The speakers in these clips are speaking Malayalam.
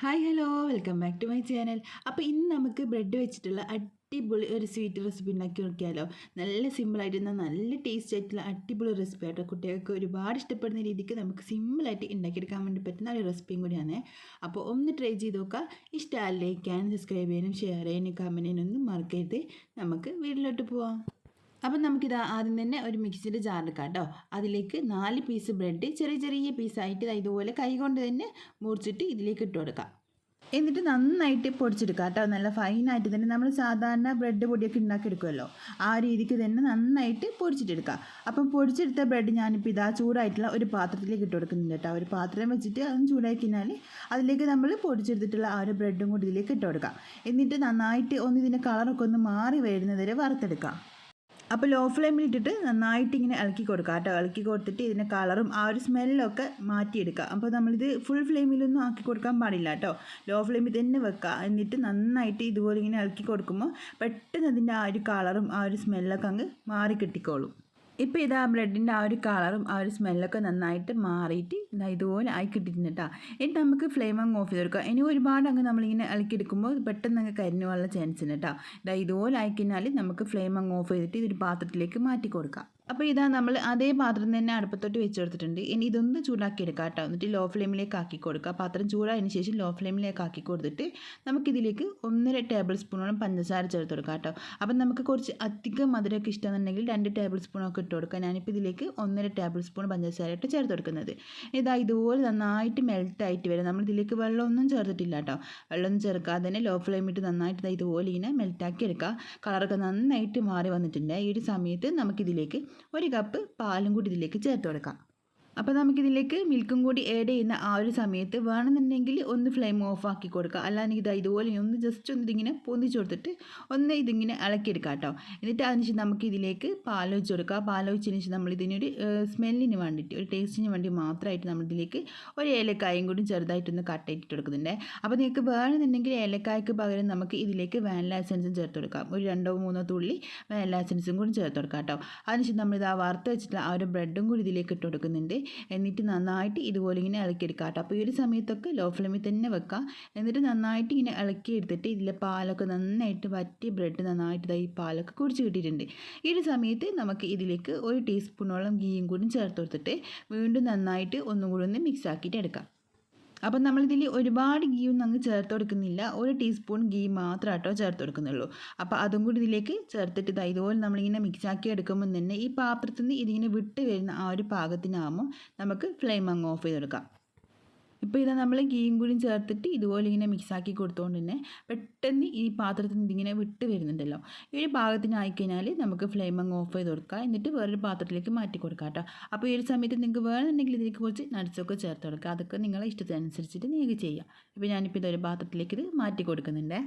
Hi hello welcome back to my channel അപ്പോൾ ഇന്ന് നമുക്ക് ബ്രെഡ് വെച്ചിട്ടുള്ള അടിപൊളി ഒരു സ്വീറ്റ് റെസിപ്പി ഉണ്ടാക്കി നോക്കിയാലോ. നല്ല സിമ്പിളായിട്ട് നല്ല ടേസ്റ്റ് ആയിട്ടുള്ള അടിപൊളി റെസിപ്പി ആയിട്ട് കുട്ടികൾക്ക് ഒരുപാട് ഇഷ്ടപ്പെടുന്ന രീതിക്ക് നമുക്ക് സിമ്പിളായിട്ട് ഉണ്ടാക്കിയെടുക്കാൻ വേണ്ടി പറ്റുന്ന ഒരു റെസിപ്പിയും കൂടിയാണ്. അപ്പോൾ ഒന്ന് ട്രൈ ചെയ്ത് നോക്കുക. ഇഷ്ടമല്ല ലൈക്കാനും സബ്സ്ക്രൈബ് ചെയ്യാനും ഷെയർ ചെയ്യാനും കമന്റ് ചെയ്യാനൊന്നും മറക്കരുത്. നമുക്ക് വീട്ടിലോട്ട് പോവാം. അപ്പം നമുക്കിത് ആദ്യം തന്നെ ഒരു മിക്സിയുടെ ജാർ എടുക്കാം കേട്ടോ. അതിലേക്ക് നാല് പീസ് ബ്രെഡ് ചെറിയ ചെറിയ പീസായിട്ട് ഇതുപോലെ കൈകൊണ്ട് തന്നെ മുറിച്ചിട്ട് ഇതിലേക്ക് ഇട്ട് കൊടുക്കാം. എന്നിട്ട് നന്നായിട്ട് പൊടിച്ചെടുക്കുക കേട്ടോ. നല്ല ഫൈനായിട്ട് തന്നെ നമ്മൾ സാധാരണ ബ്രെഡ് പൊടിയൊക്കെ ഉണ്ടാക്കിയെടുക്കുമല്ലോ ആ രീതിക്ക് തന്നെ നന്നായിട്ട് പൊടിച്ചിട്ടെടുക്കുക അപ്പം പൊടിച്ചെടുത്ത ബ്രെഡ് ഞാനിപ്പോൾ ഇതാ ചൂടായിട്ടുള്ള ഒരു പാത്രത്തിലേക്ക് ഇട്ട് കൊടുക്കുന്നുണ്ട് കേട്ടോ. ഒരു പാത്രം വെച്ചിട്ട് അതൊന്ന് ചൂടാക്കി കഴിഞ്ഞാൽ അതിലേക്ക് നമ്മൾ പൊടിച്ചെടുത്തിട്ടുള്ള ആ ഒരു ബ്രെഡും കൂടി ഇതിലേക്ക് ഇട്ട് കൊടുക്കാം. എന്നിട്ട് നന്നായിട്ട് ഒന്ന് ഇതിന്റെ കളറൊക്കെ ഒന്ന് മാറി വരുന്നതുവരെ വറുത്തെടുക്കാം. അപ്പോൾ ലോ ഫ്ലെയിമിൽ ഇട്ടിട്ട് നന്നായിട്ട് ഇങ്ങനെ ഇളക്കി കൊടുക്കുക കേട്ടോ. ഇളക്കി കൊടുത്തിട്ട് ഇതിന്റെ കളറും ആ ഒരു സ്മെല്ലൊക്കെ മാറ്റിയെടുക്കുക അപ്പോൾ നമ്മളിത് ഫുൾ ഫ്ലെയിമിലൊന്നും ആക്കി കൊടുക്കാൻ പാടില്ല കേട്ടോ. ലോ ഫ്ലെയിമിൽ തന്നെ വെക്കുക എന്നിട്ട് നന്നായിട്ട് ഇതുപോലെ ഇങ്ങനെ ഇളക്കി കൊടുക്കുമ്പോൾ പെട്ടെന്ന് അതിന്റെ ആ ഒരു കളറും ആ ഒരു സ്മെല്ലൊക്കെ അങ്ങ് മാറി കിട്ടിക്കോളും. ഇപ്പോൾ ഇതാ ബ്രെഡിന്റെ ആ ഒരു കളറും ആ ഒരു സ്മെല്ലൊക്കെ നന്നായിട്ട് മാറിയിട്ട് ഇതുപോലെ ആയി കിട്ടിയിട്ടുണ്ട് കേട്ടോ എന്നിട്ട് നമുക്ക് ഫ്ലെയിം അങ്ങ് ഓഫ് ചെയ്ത് കൊടുക്കുക ഇനി ഒരുപാട് അങ്ങ് നമ്മളിങ്ങനെ ഇളക്കിയെടുക്കുമ്പോൾ പെട്ടെന്ന് അങ്ങ് കരിഞ്ഞുള്ള ചാൻസ് ഉണ്ട് കേട്ടോ ഇതാ ഇതുപോലെ ആയിക്കഴിഞ്ഞാൽ നമുക്ക് ഫ്ലെയിം അങ്ങ് ഓഫ് ചെയ്തിട്ട് ഇതൊരു പാത്രത്തിലേക്ക് മാറ്റി കൊടുക്കാം. അപ്പോൾ ഇതാ നമ്മൾ അതേ പാത്രം തന്നെ അടുപ്പത്തോട്ട് വെച്ച് കൊടുത്തിട്ടുണ്ട് ഇനി ഇതൊന്ന് ചൂടാക്കി എടുക്കാം കേട്ടോ എന്നിട്ട് ലോ ഫ്ലെയിമിലേക്ക് ആക്കി കൊടുക്കുക പാത്രം ചൂടായതിന് ശേഷം ലോ ഫ്ലെയിമിലേക്ക് ആക്കി കൊടുത്തിട്ട് നമുക്കിതിലേക്ക് ഒന്നര ടേബിൾ സ്പൂണോളം പഞ്ചസാര ചേർത്ത് കൊടുക്കാം കേട്ടോ അപ്പം നമുക്ക് കുറച്ച് അധികം മധുരമൊക്കെ ഇഷ്ടമെന്നുണ്ടെങ്കിൽ രണ്ട് ടേബിൾ സ്പൂണൊക്കെ ഇട്ട് കൊടുക്കുക ഞാനിപ്പോൾ ഇതിലേക്ക് ഒന്നര ടേബിൾ സ്പൂൺ പഞ്ചസാര ഇട്ട് ചേർത്ത് കൊടുക്കുന്നത്. ഇതാ ഇതുപോലെ നന്നായിട്ട് മെൽട്ടായിട്ട് വരും. നമ്മൾ ഇതിലേക്ക് വെള്ളമൊന്നും ചേർത്തിട്ടില്ല കേട്ടോ വെള്ളമൊന്നും ചേർക്കാതെ തന്നെ ലോ ഫ്ലെയിമിട്ട് നന്നായിട്ട് ഇതുപോലെ ഇങ്ങനെ മെൽറ്റാക്കി എടുക്കുക കളറൊക്കെ നന്നായിട്ട് മാറി വന്നിട്ടുണ്ട്. ഈ ഒരു സമയത്ത് നമുക്കിതിലേക്ക് ഒരു കപ്പ് പാലും കൂടി ഇതിലേക്ക് ചേർത്ത് കൊടുക്കാം. അപ്പോൾ നമുക്കിതിലേക്ക് മിൽക്കും കൂടി ആഡ് ചെയ്യുന്ന ആ ഒരു സമയത്ത് വേണമെന്നുണ്ടെങ്കിൽ ഒന്ന് ഫ്ലെയിം ഓഫ് ആക്കി കൊടുക്കുക. അല്ലാതെ ഇത് ഇതുപോലെ ഒന്ന് ജസ്റ്റ് ഒന്ന് ഇതിങ്ങനെ പൊന്തിച്ച് കൊടുത്തിട്ട് ഒന്ന് ഇതിങ്ങനെ ഇളക്കിയെടുക്കുക കേട്ടോ. എന്നിട്ട് അതിനുശേഷം നമുക്ക് ഇതിലേക്ക് പാലൊഴിച്ച് കൊടുക്കുക. പാലൊഴിച്ചതിന് ശേഷം നമ്മൾ ഇതിനൊരു സ്മെല്ലിന് വേണ്ടിയിട്ട് ഒരു ടേസ്റ്റിന് വേണ്ടി മാത്രമായിട്ട് നമ്മളിതിലേക്ക് ഒരു ഏലക്കായും കൂടി ചെറുതായിട്ടൊന്ന് കട്ട് ചെയ്തിട്ട് കൊടുക്കുന്നുണ്ട്. അപ്പോൾ നിങ്ങൾക്ക് വേണമെന്നുണ്ടെങ്കിൽ ഏലക്കായ്ക്ക് പകരം നമുക്ക് ഇതിലേക്ക് വാനില എസൻസും ചേർത്ത് കൊടുക്കാം. ഒരു രണ്ടോ മൂന്നോ തുള്ളി വാനില എസൻസും കൂടി ചേർത്ത് കൊടുക്കാം കേട്ടോ. അതിനുശേഷം നമ്മളിത് ആ വറുത്ത് വെച്ചിട്ടുള്ള ആ ഒരു ബ്രെഡും കൂടി ഇതിലേക്ക് ഇട്ട് കൊടുക്കുന്നുണ്ട്. എന്നിട്ട് നന്നായിട്ട് ഇതുപോലെ ഇങ്ങനെ ഇളക്കിയെടുക്കുക കേട്ടോ. അപ്പോൾ ഈ ഒരു സമയത്തൊക്കെ ലോ ഫ്ലെയിമിൽ തന്നെ വെക്കുക എന്നിട്ട് നന്നായിട്ട് ഇങ്ങനെ ഇളക്കി എടുത്തിട്ട് ഇതിലെ പാലൊക്കെ നന്നായിട്ട് വറ്റി ബ്രെഡ് നന്നായിട്ട് ഈ പാലൊക്കെ കുടിച്ച് കിട്ടിയിട്ടുണ്ട്. ഈ ഒരു സമയത്ത് നമുക്ക് ഇതിലേക്ക് ഒരു ടീസ്പൂണോളം ഗീയും കൂടി ചേർത്ത് കൊടുത്തിട്ട് വീണ്ടും നന്നായിട്ട് ഒന്നും കൂടി ഒന്ന് മിക്സ് ആക്കിയിട്ട് എടുക്കാം. അപ്പം നമ്മളിതിൽ ഒരുപാട് ഗീ ഒന്നും അങ്ങ് ചേർത്ത് കൊടുക്കുന്നില്ല. ഒരു ടീസ്പൂൺ ഗീ മാത്രം കേട്ടോ ചേർത്ത് കൊടുക്കുന്നുള്ളൂ. അപ്പോൾ അതും കൂടി ഇതിലേക്ക് ചേർത്തിട്ട് ഇതാ ഇതുപോലെ നമ്മളിങ്ങനെ മിക്സാക്കി എടുക്കുമ്പോൾ തന്നെ ഈ പാത്രത്തിൽ നിന്ന് ഇതിങ്ങനെ വിട്ട് വരുന്ന ആ ഒരു പാകത്തിനാകുമ്പോൾ നമുക്ക് ഫ്ലെയിം അങ്ങ് ഓഫ് ചെയ്ത് കൊടുക്കാം ഇപ്പോൾ ഇത് നമ്മൾ ഗീയും കൂടിയും ചേർത്തിട്ട് ഇതുപോലെ ഇങ്ങനെ മിക്സാക്കി കൊടുത്തുകൊണ്ട് തന്നെ പെട്ടെന്ന് ഈ പാത്രത്തിൽ നിന്ന് ഇതിങ്ങനെ വിട്ട് വരുന്നുണ്ടല്ലോ. ഈ ഒരു ഭാഗത്തിനായി കഴിഞ്ഞാൽ നമുക്ക് ഫ്ലെയിം അങ്ങ് ഓഫ് ചെയ്ത് കൊടുക്കുക എന്നിട്ട് വേറൊരു പാത്രത്തിലേക്ക് മാറ്റി കൊടുക്കാം കേട്ടോ. അപ്പോൾ ഈ ഒരു സമയത്ത് നിങ്ങൾക്ക് വേണമെന്നുണ്ടെങ്കിൽ ഇതിലേക്ക് കുറച്ച് നട്സൊക്കെ ചേർത്ത് കൊടുക്കുക അതൊക്കെ നിങ്ങളെ ഇഷ്ടത്തിനനുസരിച്ചിട്ട് നിങ്ങൾക്ക് ചെയ്യാം. ഇപ്പോൾ ഞാനിപ്പോൾ ഇതൊരു പാത്രത്തിലേക്ക് ഇത് മാറ്റി കൊടുക്കുന്നുണ്ട്.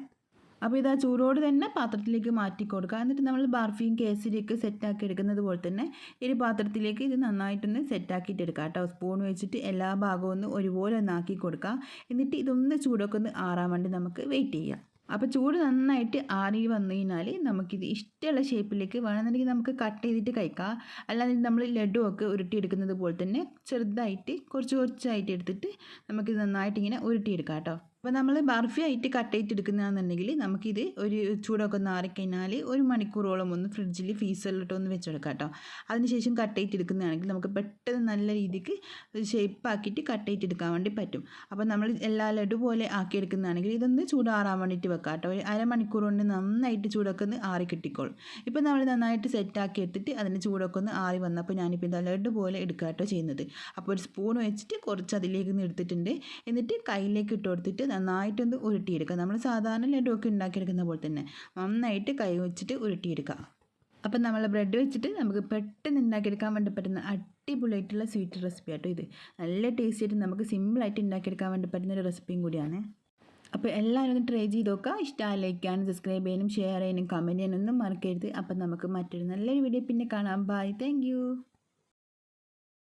അപ്പോൾ ഇത് ആ ചൂടോട് തന്നെ പാത്രത്തിലേക്ക് മാറ്റി കൊടുക്കുക. എന്നിട്ട് നമ്മൾ ബർഫിയും കേസരിയൊക്കെ സെറ്റാക്കി എടുക്കുന്നത് പോലെ തന്നെ ഒരു പാത്രത്തിലേക്ക് ഇത് നന്നായിട്ടൊന്ന് സെറ്റാക്കിയിട്ട് എടുക്കുക കേട്ടോ. സ്പൂൺ വെച്ചിട്ട് എല്ലാ ഭാഗവും ഒന്ന് ഒരുപോലെ ഒന്ന് ആക്കി കൊടുക്കുക. എന്നിട്ട് ഇതൊന്ന് ചൂടൊക്കെ ഒന്ന് ആറാൻ വേണ്ടി നമുക്ക് വെയിറ്റ് ചെയ്യാം. അപ്പോൾ ചൂട് നന്നായിട്ട് ആറി വന്നു കഴിഞ്ഞാൽ നമുക്കിത് ഇഷ്ടമുള്ള ഷേപ്പിലേക്ക് വേണമെന്നുണ്ടെങ്കിൽ നമുക്ക് കട്ട് ചെയ്തിട്ട് കഴിക്കാം. അല്ലാതെ നമ്മൾ ലഡു ഒക്കെ ഉരുട്ടിയെടുക്കുന്നത് പോലെ തന്നെ ചെറുതായിട്ട് കുറച്ച് കുറച്ചായിട്ട് എടുത്തിട്ട് നമുക്കിത് നന്നായിട്ട് ഇങ്ങനെ ഉരുട്ടിയെടുക്കാം കേട്ടോ. അപ്പോൾ നമ്മൾ ബർഫി ആയിട്ട് കട്ട് ചെയ്തിട്ട് എടുക്കുന്നതാണെന്നുണ്ടെങ്കിൽ നമുക്കിത് ഒരു ചൂടൊക്കെ ഒന്ന് ആറിക്കഴിഞ്ഞാൽ ഒരു മണിക്കൂറോളം ഒന്ന് ഫ്രിഡ്ജിൽ ഫീസറിലിട്ട് ഒന്ന് വെച്ചെടുക്കാം കേട്ടോ അതിനുശേഷം കട്ട് ചെയ്തിട്ട് എടുക്കുന്നതാണെങ്കിൽ നമുക്ക് പെട്ടെന്ന് നല്ല രീതിക്ക് ഷേപ്പാക്കിയിട്ട് കട്ട് ചെയ്തിട്ട് എടുക്കാൻ വേണ്ടി പറ്റും. അപ്പോൾ നമ്മൾ എല്ലാ ലഡു പോലെ ആക്കി എടുക്കുന്നതാണെങ്കിൽ ഇതൊന്ന് ചൂടാറാൻ വേണ്ടിയിട്ട് വെക്കാം കേട്ടോ ഒരു അരമണിക്കൂർ കൊണ്ട് നന്നായിട്ട് ചൂടൊക്കെ ഒന്ന് ആറി കിട്ടിക്കോളും. ഇപ്പോൾ നമ്മൾ നന്നായിട്ട് സെറ്റാക്കി എടുത്തിട്ട് അതിന് ചൂടൊക്കെ ഒന്ന് ആറി വന്നപ്പോൾ ഞാനിപ്പോൾ ഇതാ ലഡു പോലെ എടുക്കാം കേട്ടോ ചെയ്യുന്നത്. അപ്പോൾ ഒരു സ്പൂൺ വെച്ചിട്ട് കുറച്ച് അതിലേക്ക് നിന്ന് എടുത്തിട്ടുണ്ട്. എന്നിട്ട് കയ്യിലേക്ക് ഇട്ട് കൊടുത്തിട്ട് നന്നായിട്ടൊന്ന് ഉരുട്ടിയെടുക്കുക. നമ്മൾ സാധാരണ ലഡുവൊക്കെ ഉണ്ടാക്കിയെടുക്കുന്ന പോലെ തന്നെ നന്നായിട്ട് കൈ വെച്ചിട്ട് ഉരുട്ടിയെടുക്കുക. അപ്പം നമ്മൾ ബ്രെഡ് വെച്ചിട്ട് നമുക്ക് പെട്ടെന്ന് ഉണ്ടാക്കിയെടുക്കാൻ വേണ്ടി പറ്റുന്ന അടിപൊളിയായിട്ടുള്ള സ്വീറ്റ് റെസിപ്പി ആട്ടോ ഇത്. നല്ല ടേസ്റ്റി ആയിട്ട് നമുക്ക് സിമ്പിളായിട്ട് ഉണ്ടാക്കിയെടുക്കാൻ വേണ്ടി പറ്റുന്ന ഒരു റെസിപ്പിയും കൂടിയാണ്. അപ്പോൾ എല്ലാവരും ഒന്ന് ട്രൈ ചെയ്ത് നോക്കുക. ഇഷ്ടമായി ലൈക്ക് ചെയ്യാനും സബ്സ്ക്രൈബ് ചെയ്യാനും ഷെയർ ചെയ്യാനും കമന്റ് ചെയ്യാനൊന്നും മറക്കരുത്. അപ്പം നമുക്ക് മറ്റൊരു നല്ലൊരു വീഡിയോ പിന്നെ കാണാം. Bye thank